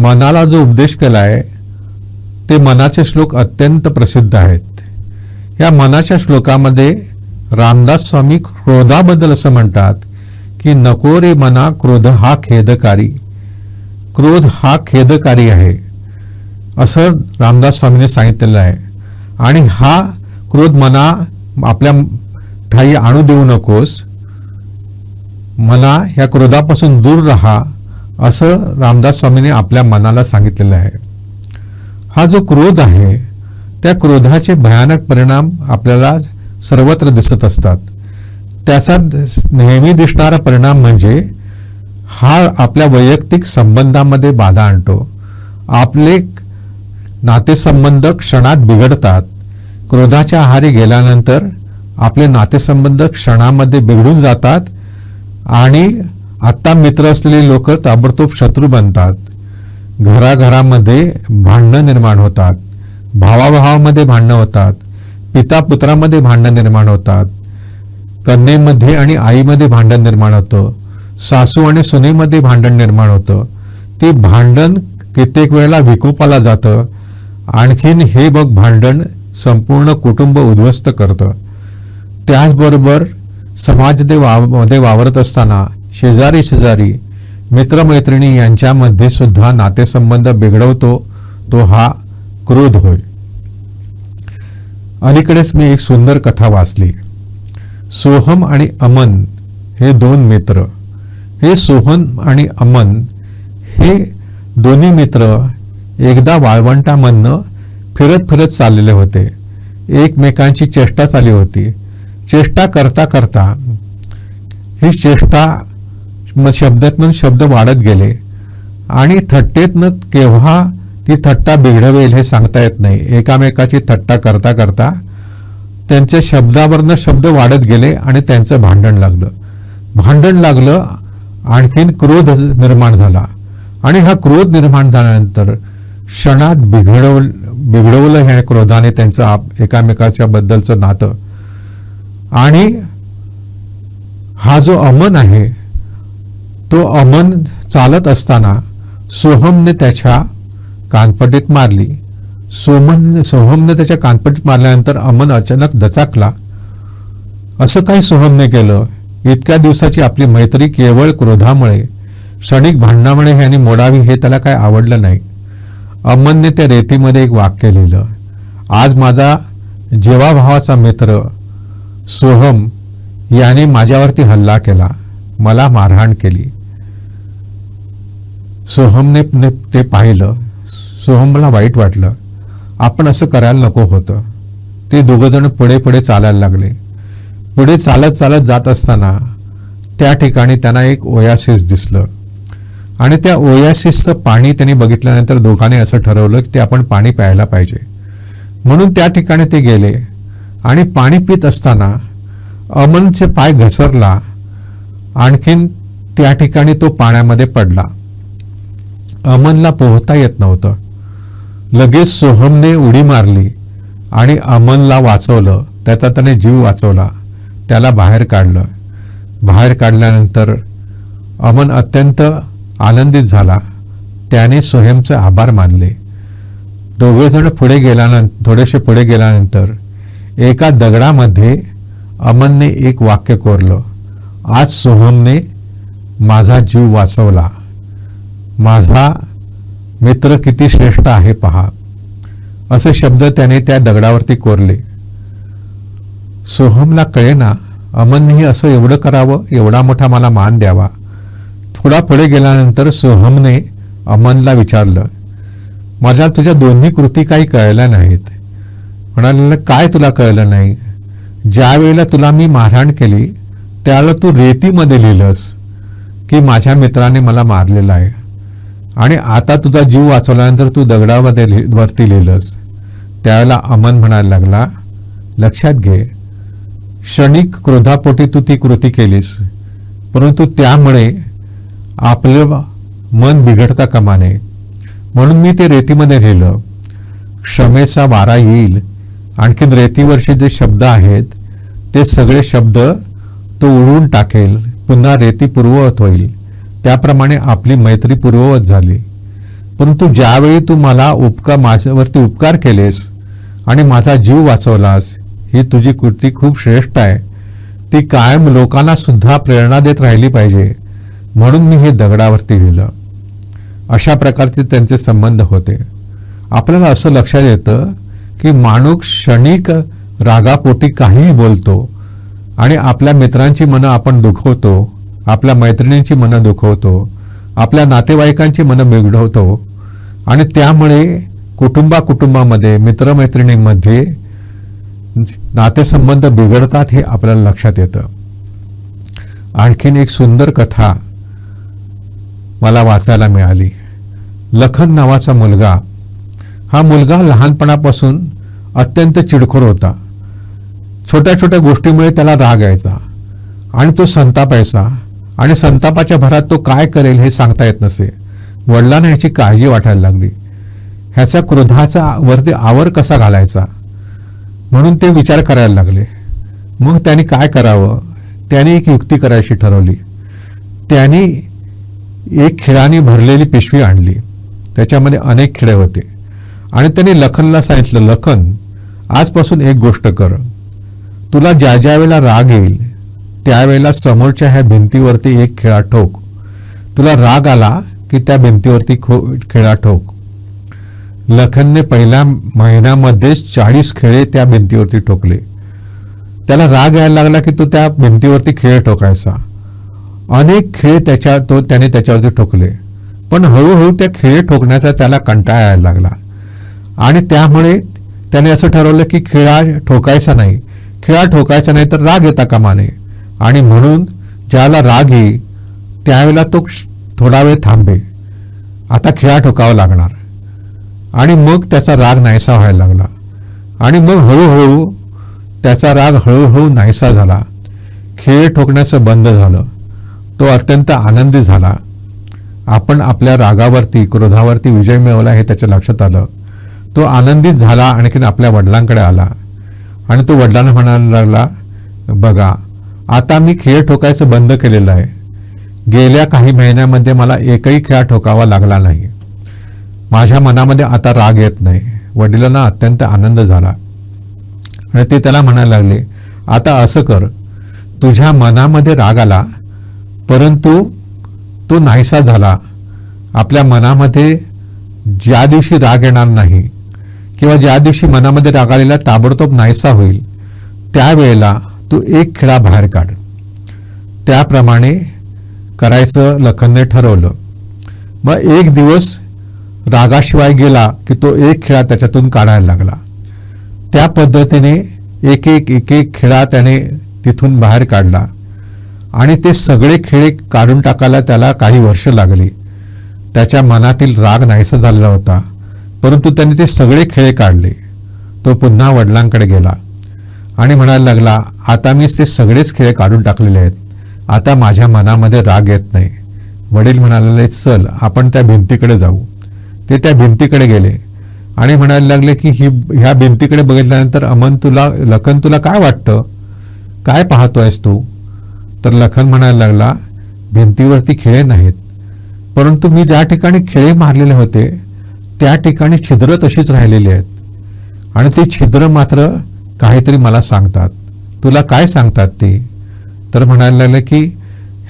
मनाला जो उपदेश केला आहे ते मनाचे श्लोक अत्यंत प्रसिद्ध आहेत. या मनाच्या श्लोकामध्ये रामदास स्वामी क्रोधाबद्दल असं म्हणतात की नको रे मना क्रोध हा खेदकारी. क्रोध हा खेदकारी आहे. असं रामदास स्वामीने सांगितलेलं आहे. आणि हा क्रोध मना आपल्या ठाई आणू देऊ नकोस. मना ह्या क्रोधापासून दूर राहा. असं रामदास स्वामींनी आपल्या मनाला सांगितलेलं आहे. हा जो क्रोध आहे त्या क्रोधाचे भयानक परिणाम आपल्याला सर्वत्र दिसत असतात. त्याचा नेहमी दिसणारा परिणाम म्हणजे हा आपल्या वैयक्तिक संबंधामध्ये बाधा आणतो. आपले नातेसंबंध क्षणात बिघडतात. क्रोधाच्या आहारी गेल्यानंतर आपले नातेसंबंध क्षणामध्ये बिघडून जातात आणि आत्ता मित्र असलेले लोक ताबडतोब शत्रू बनतात. घराघरामध्ये भांडणं निर्माण होतात. भावाभावामध्ये भांडणं होतात. पिता पुत्रामध्ये भांडणं निर्माण होतात. कन्येमध्ये आणि आईमध्ये भांडण निर्माण होतं. सासू आणि सुनेमध्ये भांडण निर्माण होतं. ते भांडण कित्येक वेळेला विकोपाला जातं. आणखीन हे बघ भांडण संपूर्ण कुटुंब उद्ध्वस्त करतं. त्याचबरोबर समाजमध्ये वा मध्ये वावरत असताना शेजारी शेजारी मित्रमैत्रिणी यांच्यामध्ये सुद्धा नातेसंबंध बिघडवतो तो हा क्रोध होय. अलीकडेच मी एक सुंदर कथा वाचली. सोहम आणि अमन हे दोन मित्र. हे सोहन आणि अमन हे दोन्ही मित्र एकदा वाळवंटामधनं फिरत फिरत चाललेले होते. एकमेकांची चेष्टा चालली होती. चेष्टा करता करता ही चेष्टा मग शब्दातनं शब्द वाढत गेले. आणि थट्टेतनं केव्हा ती थट्टा बिघडवेल हे सांगता येत नाही. एकामेकाची थट्टा करता करता त्यांच्या शब्दावरनं शब्द वाढत गेले आणि त्यांचं भांडण लागलं. भांडण लागलं आणखीन क्रोध निर्माण झाला. आणि हा क्रोध निर्माण झाल्यानंतर क्षणात बिघडव बिघडवलं ह्या क्रोधाने त्यांचं आप एकामेकाच्या बद्दलचं नातं. आणि हा जो अमन आहे तो अमन चालत असताना सोहमने त्याच्या कानपटीत मारली. सोमन सोहमने त्याच्या कानपटीत मारल्यानंतर अमन अचानक दचाकला. असं काही सोहमने केलं. इतक्या दिवसाची आपली मैत्री केवळ क्रोधामुळे क्षणिक भांडणामुळे ह्याने मोडावी हे त्याला काय आवडलं नाही. अमनने त्या रेतीमध्ये एक वाक्य लिहिलं. आज माझा जेवाभावाचा मित्र सोहम याने माझ्यावरती हल्ला केला. मला मारहाण केली. सोहमने ते पाहिलं. सोहमला वाईट वाटलं. आपण असं करायला नको होतं. ते दोघंजण पुढे पुढे चालायला लागले. पुढे चालत चालत जात असताना त्या ठिकाणी त्यांना एक ओयासिस दिसलं. आणि त्या ओयासिसचं पाणी त्यांनी बघितल्यानंतर दोघांनी असं ठरवलं की ते आपण पाणी प्यायला पाहिजे. म्हणून त्या ठिकाणी ते गेले. आणि पाणी पित असताना अमनचे पाय घसरला. आणखीन त्या ठिकाणी तो पाण्यामध्ये पडला. अमनला पोहता येत नव्हतं. लगेच सोहमने उडी मारली आणि अमनला वाचवलं. त्याचा त्याने जीव वाचवला. त्याला बाहेर काढलं. बाहेर काढल्यानंतर अमन अत्यंत आनंदित झाला. त्याने सोहेमचे आभार मानले. दोघेजण पुढे गेल्यानंतर थोडेसे पुढे गेल्यानंतर एका दगडामध्ये अमनने एक वाक्य कोरलं. आज सोहमने माझा जीव वाचवला. माझा मित्र किती श्रेष्ठ आहे पहा. असे शब्द त्याने त्या दगडावरती कोरले. सोहमला कळेना अमननेही असं एवढं करावं एवढा मोठा मला मान द्यावा. थोडा पुढे गेल्यानंतर सोहमने अमनला विचारलं माझ्या तुझ्या दोन्ही कृती काही कळल्या नाहीत. म्हणाले काय तुला कळलं नाही? ज्या वेळेला तुला मी मारहाण केली त्यावेळेला तू रेतीमध्ये लिहिलंस की माझ्या मित्राने मला मारलेलं आहे. आणि आता तुझा जीव वाचवल्यानंतर तू दगडामध्ये लिह- वरती लिहिलंस. त्यावेळेला अमन म्हणायला लागला लक्षात घे क्षणिक क्रोधापोटी तू ती कृती केलीस. परंतु त्यामुळे आपलं मन बिघडता कामा नये. म्हणून मी ते रेतीमध्ये लिहिलं क्षमेचा वारा येईल. आणखीन रेतीवरचे जे शब्द आहेत ते सगळे शब्द तो उडवून टाकेल. पुन्हा रेती पूर्ववत होईल. त्याप्रमाणे आपली मैत्री पूर्ववत झाली. परंतु ज्यावेळी तू मला उपकार माझ्यावरती उपकार केलेस आणि माझा जीव वाचवलास ही तुझी कृती खूप श्रेष्ठ आहे. ती कायम लोकांना सुद्धा प्रेरणा देत राहिली पाहिजे. म्हणून मी हे दगडावरती लिहिलं. अशा प्रकारचे त्यांचे संबंध होते. आपल्याला असं लक्षात येतं की माणूस क्षणिक रागापोटी काहीही बोलतो आणि आपल्या मित्रांची मनं आपण दुखवतो आपल्या मैत्रिणींची मनं दुखवतो आपल्या नातेवाईकांची मनं बिघडवतो आणि त्यामुळे कुटुंबा कुटुंबामध्ये मित्रमैत्रिणींमध्ये नातेसंबंध बिघडतात हे आपल्याला लक्षात येतं. आणखीन एक सुंदर कथा मला वाचायला मिळाली. लखन नावाचा मुलगा. हा मुलगा लहानपणापासून अत्यंत चिडखोर होता. छोट्या छोट्या गोष्टीमुळे त्याला राग यायचा आणि तो संतापायचा आणि संतापाच्या भरात तो काय करेल हे सांगता येत नसे. वडिलांना ह्याची काळजी वाटायला लागली. ह्याचा क्रोधाचा वरती आवर कसा घालायचा? म्हणून ते विचार करायला लागले. मग त्यांनी काय करावं? त्यांनी एक युक्ती करायची ठरवली. त्यांनी एक खिळाने भरलेली पिशवी आणली. त्याच्यामध्ये अनेक खिळे होते. आणि त्यांनी लखनला सांगितलं लखन आजपासून एक गोष्ट कर. तुला ज्या ज्या वेळेला राग येईल त्यावेळेला समोरच्या ह्या भिंतीवरती एक खेळा ठोक तुला राग आला की त्या भिंतीवरती खो खेळा ठोक लखनने पहिल्या महिन्यामध्येच चाळीस खेळे त्या भिंतीवरती ठोकले. त्याला राग यायला लागला की तो त्या भिंतीवरती खेळ ठोकायचा. अनेक खेळ त्याच्या तो त्याने त्याच्यावरती ठोकले. पण हळूहळू त्या खेळ ठोकण्याचा त्याला कंटाळा यायला लागला. आणि त्यामुळे त्याने असं ठरवलं की खेळा ठोकायचा नाही. खेळा ठोकायचा नाही तर राग येता कामा नये. आणि म्हणून ज्याला राग येई त्यावेळेला तो क्ष- थोडा वेळ थांबे. आता खेळा ठोकावा लागणार. आणि मग त्याचा राग नाहीसा व्हायला लागला. आणि मग हळूहळू त्याचा राग हळूहळू नाहीसा झाला. खेळ ठोकण्याचं बंद झालं. तो अत्यंत आनंदी झाला. आपण आपल्या रागावरती क्रोधावरती विजय मिळवला हे त्याच्या लक्षात आलं. तो आनंदित झाला आणखीन आपल्या वडिलांकडे आला. आणि तो वडिलांना म्हणायला लागला बघा आता मी खेळ ठोकायचं बंद केलेलं आहे. गेल्या काही महिन्यामध्ये मला एकही खेळा ठोकावा लागला नाही. माझ्या मनामध्ये आता राग येत नाही. वडिलांना अत्यंत आनंद झाला. आणि ते त्याला म्हणायला लागले आता असं कर. तुझ्या मनामध्ये राग आला परंतु तो नाहीसा झाला. आपल्या मनामध्ये ज्या दिवशी राग येणार नाही किंवा ज्या दिवशी मनामध्ये राग आलेला ताबडतोब नाहीसा होईल त्यावेळेला तू एक खिळा बाहेर काढ. त्याप्रमाणे करायचं लखनने ठरवलं. मग एक दिवस रागाशिवाय गेला की तो एक खिळा त्याच्यातून काढायला लागला. त्या पद्धतीने एक एक एक एक खिळा त्याने तिथून बाहेर काढला. आणि ते सगळे खिळे काढून टाकायला त्याला काही वर्ष लागली. त्याच्या मनातील राग नाहीसा झालेला होता. परंतु त्याने ते सगळे खिळे काढले. तो पुन्हा वडिलांकडे गेला. आणि म्हणायला लागला आता मी ते सगळेच खेळ काढून टाकलेले आहेत. आता माझ्या मनामध्ये राग येत नाही. वडील म्हणाले चल आपण त्या भिंतीकडे जाऊ. ते त्या भिंतीकडे गेले आणि म्हणायला लागले की ही ह्या भिंतीकडे बघितल्यानंतर अमन तुला लखन तुला काय वाटतं? काय पाहतोयस तू? तर लखन म्हणायला लागला भिंतीवरती खिळे नाहीत. परंतु मी ज्या ठिकाणी खिळे मारलेले होते त्या ठिकाणी छिद्र तशीच राहिलेली आहेत. आणि ती छिद्र मात्र काहीतरी मला सांगतात. तुला काय सांगतात ते? तर म्हणायला लागले की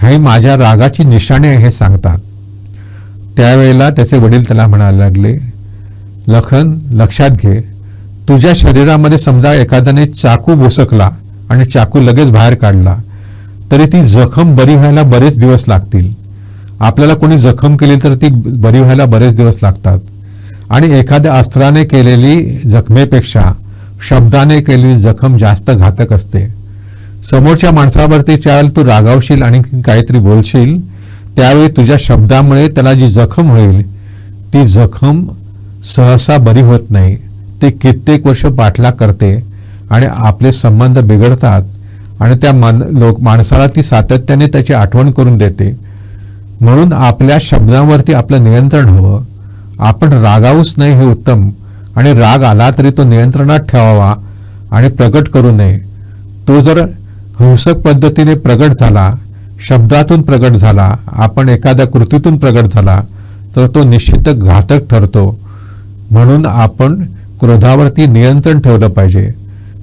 हे माझ्या रागाची निशाणे आहे हे सांगतात. त्यावेळेला त्याचे वडील त्याला म्हणायला लागले लखन लक्षात घे. तुझ्या शरीरामध्ये समजा एखाद्याने चाकू भुसकला आणि चाकू लगेच बाहेर काढला तरी ती जखम बरी व्हायला बरेच दिवस लागतील. आपल्याला कोणी जखम केली तर ती बरी व्हायला बरेच दिवस लागतात. आणि एखाद्या अस्त्राने केलेली जखमेपेक्षा शब्दाने केलेली जखम जास्त घातक असते. समोरच्या माणसावरती चाल तू रागावशील आणि काहीतरी बोलशील त्यावेळी तुझ्या शब्दामुळे त्याला जी जखम होईल ती जखम सहसा बरी होत नाही. ती कित्येक वर्ष पाठलाग करते आणि आपले संबंध बिघडतात आणि त्या मन लोक माणसाला ती सातत्याने त्याची आठवण करून देते. म्हणून आपल्या शब्दांवरती आपलं नियंत्रण हवं. आपण रागावूच नाही हे उत्तम. आणि राग आला तरी तो नियंत्रणात ठेवावा आणि प्रकट करू नये. तो जर हिंसक पद्धतीने प्रगट झाला शब्दातून प्रगट झाला आपण एखाद्या कृतीतून प्रगट झाला तर तो निश्चित घातक ठरतो. म्हणून आपण क्रोधावरती नियंत्रण ठेवलं पाहिजे.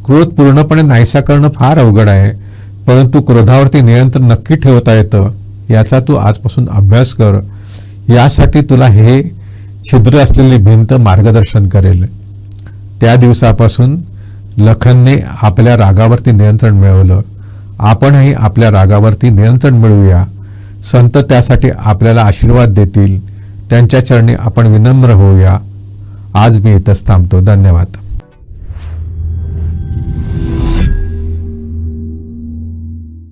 क्रोध पूर्णपणे नाहीसा करणं फार अवघड आहे परंतु क्रोधावरती नियंत्रण नक्की ठेवता येतं याचा तू आजपासून अभ्यास कर. यासाठी तुला हे छिद्र असलेली भिंत मार्गदर्शन करेल. त्या दिवसापासून लखनने आपल्या रागावरती नियंत्रण मिळवलं. आपणही आपल्या रागावरती नियंत्रण मिळवूया. संत त्यासाठी आपल्याला आशीर्वाद देतील. त्यांच्या चरणी आपण विनम्र होऊया. आज मी इथंच थांबतो. धन्यवाद.